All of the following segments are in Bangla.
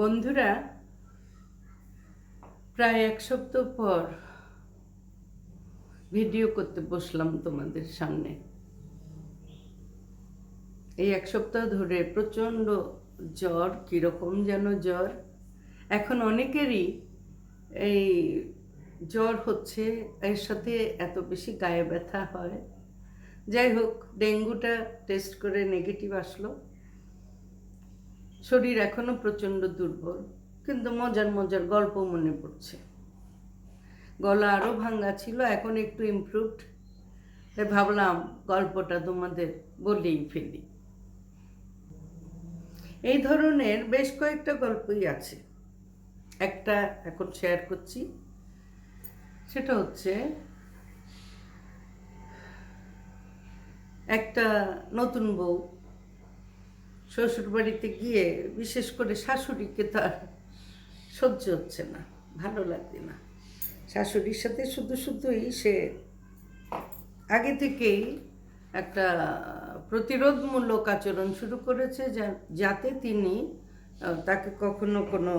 বন্ধুরা, প্রায় এক সপ্তাহ পর ভিডিও করতে বসলাম তোমাদের সামনে। এই এক সপ্তাহ ধরে প্রচণ্ড জ্বর, কীরকম যেন জ্বর। এখন অনেকেরই এই জ্বর হচ্ছে, এর সাথে এত বেশি গায়ে ব্যথা হয়। যাই হোক, ডেঙ্গুটা টেস্ট করে নেগেটিভ আসলো। শরীর এখনও প্রচণ্ড দুর্বল, কিন্তু মজার মজার গল্প মনে পড়ছে। গলা আরও ভাঙ্গা ছিল, এখন একটু ইমপ্রুভড তাই ভাবলাম গল্পটা তোমাদের বলেই ফেলি। এই ধরনের বেশ কয়েকটা গল্পই আছে। একটা এখন শেয়ার করছি। সেটা হচ্ছে, একটা নতুন বউ শ্বশুর বাড়িতে গিয়ে বিশেষ করে শাশুড়িকে তার সহ্য হচ্ছে না, ভালো লাগছে না। শাশুড়ির সাথে শুধু শুধুই সে আগে থেকেই একটা প্রতিরোধমূলক আচরণ শুরু করেছে যাতে তিনি তাকে কখনো কোনো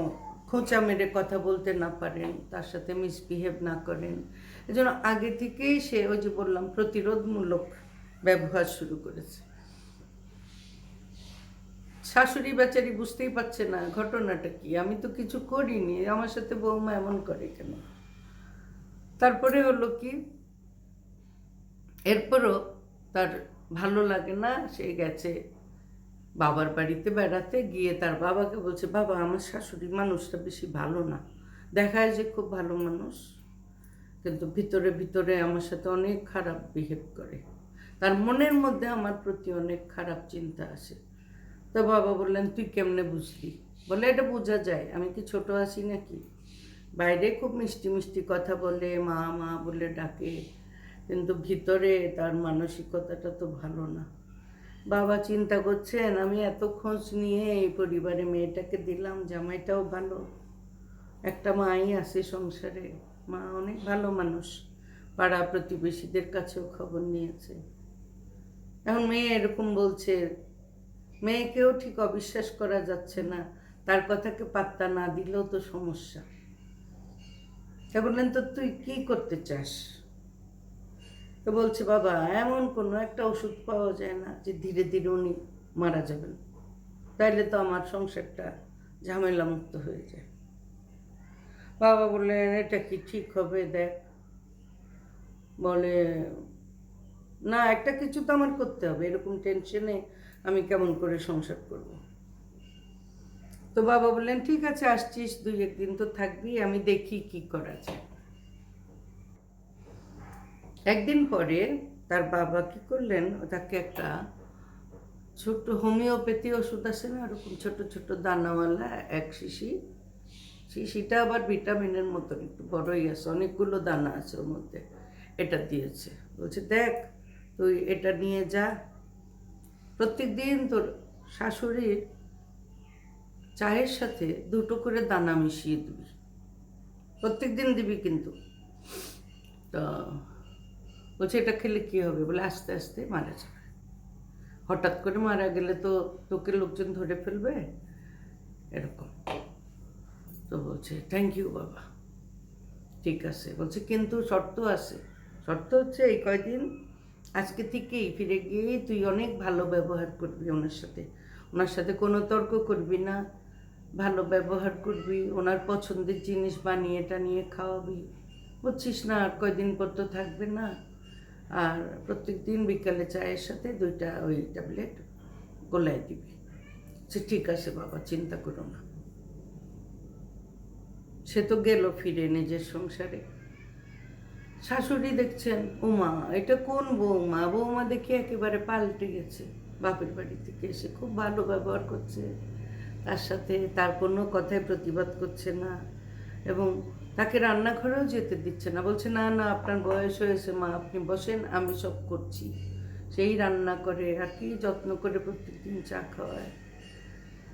খোঁচা মেরে কথা বলতে না পারেন, তার সাথে মিসবিহেভ না করেন। এজন্য আগে থেকেই সে ওই যে বললাম, প্রতিরোধমূলক ব্যবহার শুরু করেছে। শাশুড়ি বেচারি বুঝতেই পারছে না, ঘটনাটা কি? আমি তো কিছু করিনি, আমার সাথে বৌমা এমন করে কেন? তারপরে হলো কি, এরপরও তার ভালো লাগে না, সে গেছে বাবার বাড়িতে বেড়াতে, গিয়ে তার বাবাকে বলছে, বাবা, আমার শাশুড়ি মানুষটা বেশি ভালো না। দেখায় যে খুব ভালো মানুষ, কিন্তু ভিতরে ভিতরে আমার সাথে অনেক খারাপ বিহেভ করে। তার মনের মধ্যে আমার প্রতি অনেক খারাপ চিন্তা আসে। তো বাবা বললেন, তুই কেমনে বুঝলি? বলে এটা বোঝা যায়। আমি কি ছোট আছি নাকি? বাইরে খুব মিষ্টি মিষ্টি কথা বলে, মা মা বলে ডাকে, কিন্তু ভিতরে তার মানসিকতাটা তো ভালো না। বাবা চিন্তা করছেন, আমি এত খোঁজ নিয়ে এই পরিবারে মেয়েটাকে দিলাম, জামাইটাও ভালো। একটা মাই আছে সংসারে, মা অনেক ভালো মানুষ। পাড়া প্রতিবেশীদের কাছেও খবর নিয়েছে। এখন মেয়ে এরকম বলছে মেয়েকেও ঠিক অবিশ্বাস করা যাচ্ছে না। তার কথাকে পাত্তা না দিলেও তো সমস্যা। তা বললেন, তো তুই কি করতে চাস? তো বলছে, বাবা, এমন কোনো একটা ওষুধ পাওয়া যায় না যে ধীরে ধীরে উনি মারা যাবেন। তাইলে তো আমার সংসারটা ঝামেলা মুক্ত হয়ে যায়। বাবা বললেন, এটা কি ঠিক হবে দেখ? বলে না, একটা কিছু তো আমার করতে হবে। এরকম টেনশনে আমি কেমন করে সংসার করব? তো বাবা বললেন, ঠিক আছে, আসছিস, দুই একদিন তো থাকবি, আমি দেখি কি করা যায়। একদিন পরে তার বাবা কি করলেন, তাকে একটা ছোট্ট হোমিওপ্যাথি ওষুধ আছে না, ওরকম ছোট ছোট দানাওয়ালা, এক শিশি। শিশিটা আবার ভিটামিনের মতন, একটু বড়ই আছে, অনেকগুলো দানা আছে ওর মধ্যে। এটা দিয়েছে। বলছে, দেখ তুই এটা নিয়ে যা। প্রত্যেক দিন তোর শাশুড়ির চায়ের সাথে দুটো করে দানা মিশিয়ে দিবি। প্রত্যেক দিন দিবি কিন্তু। তো বলছে, এটা খেলে কী হবে? বলে, আস্তে আস্তে মারা যাবে। হঠাৎ করে মারা গেলে তো তোকে লোকজন ধরে ফেলবে? এরকম। তো বলছে থ্যাংক ইউ বাবা। ঠিক আছে। বলছে, কিন্তু শর্ত আছে। শর্ত হচ্ছে, এই কয়দিন আজকে থেকেই ফিরে গিয়ে তুই অনেক ভালো ব্যবহার করবি ওনার সাথে। ওনার সাথে কোনো তর্ক করবি না। ভালো ব্যবহার করবি, ওনার পছন্দের জিনিস বানিয়ে টানিয়ে খাওয়াবি। বুঝছিস না, আর কয়দিন পর তো থাকবে না। আর প্রত্যেক দিন বিকালে চায়ের সাথে দুইটা ওই ট্যাবলেট গোলায় দিবি। সে ঠিক আছে বাবা, চিন্তা করো না। সে তো গেল ফিরে নিজের সংসারে। শাশুড়ি দেখছেন উমা এটা কোন বৌমা? বৌমা দেখে একেবারে পাল্টে গেছে। বাপের বাড়ি থেকে এসে খুব ভালো ব্যবহার করছে। তার সাথে তার কোনো কথায় প্রতিবাদ করছে না এবং তাকে রান্নাঘরেও যেতে দিচ্ছে না। বলছে, না না, আপনার বয়স হয়েছে, মা, আপনি বসেন, আমি সব করছি। সেই রান্না করে আর কি যত্ন করে প্রত্যেকদিন চা খাওয়ায়।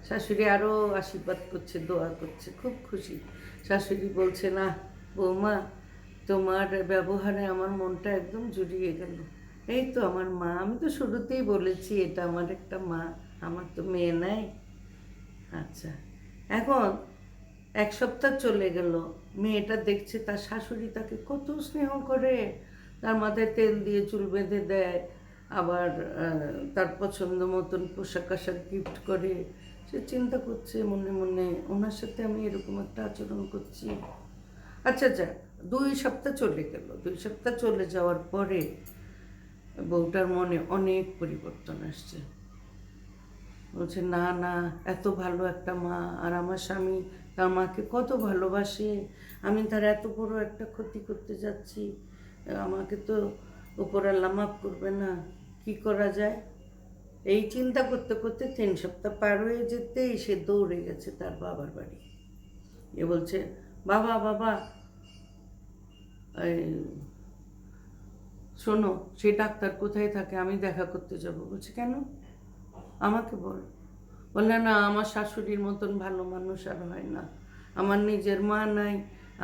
শাশুড়ি আরও আশীর্বাদ করছে, দোয়া করছে, খুব খুশি। শাশুড়ি বলছে, না, বৌমা তোমার ব্যবহারে আমার মনটা একদম জুড়িয়ে গেল। এই তো আমার মা, আমি তো শুরুতেই বলেছি এটা আমার একটা মা, আমার তো মেয়ে নাই। আচ্ছা এখন এক সপ্তাহ চলে গেল, মেয়েটা দেখছে তার শাশুড়ি তাকে কত স্নেহ করে। তার মাথায় তেল দিয়ে চুল বেঁধে দেয়, আবার তার পছন্দ মতন পোশাক আশাক গিফট করে। সে চিন্তা করছে মনে মনে, ওনার সাথে আমি এরকম একটা আচরণ করছি। আচ্ছা যাক দুই সপ্তাহ চলে গেল। দুই সপ্তাহ চলে যাওয়ার পরে বউটার মনে অনেক পরিবর্তন আসছে। বলছে, না না, এত ভালো একটা মা, আর আমার স্বামী তার মাকে কত ভালোবাসে। আমি তার এত বড় একটা ক্ষতি করতে যাচ্ছি। আমাকে তো উপরাল্লা মাফ করবে না। কি করা যায়? এই চিন্তা করতে করতে তিন সপ্তাহ পার হয়ে যেতেই সে দৌড়ে গেছে তার বাবার বাড়ি। এ বলছে, বাবা বাবা শোনো সেই ডাক্তার কোথায় থাকে আমি দেখা করতে যাব। বলছে, কেন? আমাকে বল। বললে, না, আমার শাশুড়ির মতন ভালো মানুষ আর হয় না। আমার নিজের মা নাই,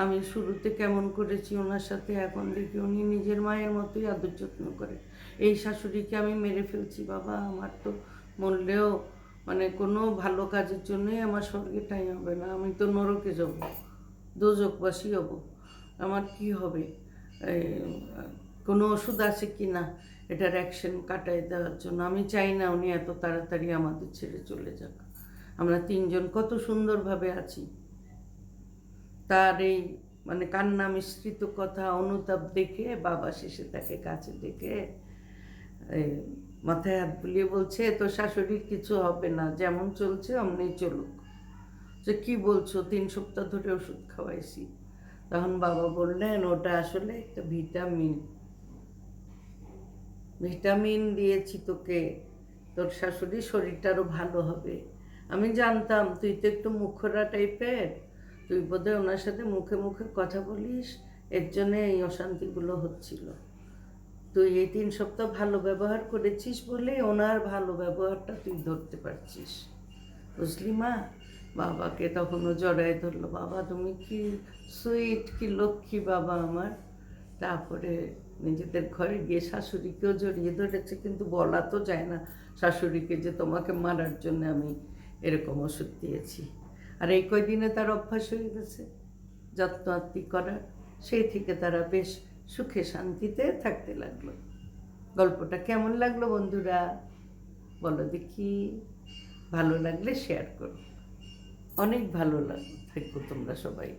আমি শুরুতে কেমন করেছি ওনার সাথে, এখন দেখি উনি নিজের মায়ের মতোই আদর যত্ন করে। এই শাশুড়িকে আমি মেরে ফেলছি, বাবা, আমার তো মরলেও মানে কোনো ভালো কাজের জন্যই আমার স্বর্গে টাইম হবে না, আমি তো নরকে যাব দোজকবাসী হব। আমার কি হবে? কোনো ওষুধ আছে কি না? এটার অ্যাকশন কাটাই দেওয়ার জন্য। আমি চাই না উনি এত তাড়াতাড়ি আমাদের ছেড়ে চলে যাক। আমরা তিনজন কত সুন্দরভাবে আছি। তার এই মানে কান্না মিশ্রিত কথা, অনুতাপ দেখে, বাবা শেষে তাকে কাছে এই মাথায় হাত বুলিয়ে বলছে তো শাশুড়ির কিছু হবে না, যেমন চলছে, অমনি চলুক। যে কি বলছো? তিন সপ্তাহ ধরে ওষুধ খাওয়াইছি। তখন বাবা বললেন, ওটা আসলে একটা ভিটামিন। ভিটামিন দিয়েছি তোকে। তোর শাশুড়ি শরীরটা আরও ভালো হবে। আমি জানতাম, তুই তো একটু মুখরা টাইপের। তুই বোধহয় ওনার সাথে মুখে মুখে কথা বলিস, এর জন্যে এই অশান্তিগুলো হচ্ছিল। তুই এই তিন সপ্তাহ ভালো ব্যবহার করেছিস বলে ওনার ভালো ব্যবহারটা তুই ধরতে পারছিস। বুঝলি মা? বাবাকে তখনও জড়ায় ধরলো, বাবা, তুমি কি সুইট, কি লক্ষ্মী বাবা আমার? তারপরে নিজেদের ঘরে গিয়ে শাশুড়িকেও জড়িয়ে ধরেছে, কিন্তু বলা তো যায় না শাশুড়িকে যে তোমাকে মারার জন্য আমি এরকম ওষুধ দিয়েছি। আর এই কয়দিনে তার অভ্যাস হয়ে গেছে, যত্ন আত্মি করার। সেই থেকে তারা বেশ সুখে শান্তিতে থাকতে লাগল। গল্পটা কেমন লাগল বন্ধুরা? বলো দেখি, ভালো লাগলে শেয়ার করো। অনেক ভালো লাগ থাকব তোমরা সবাই।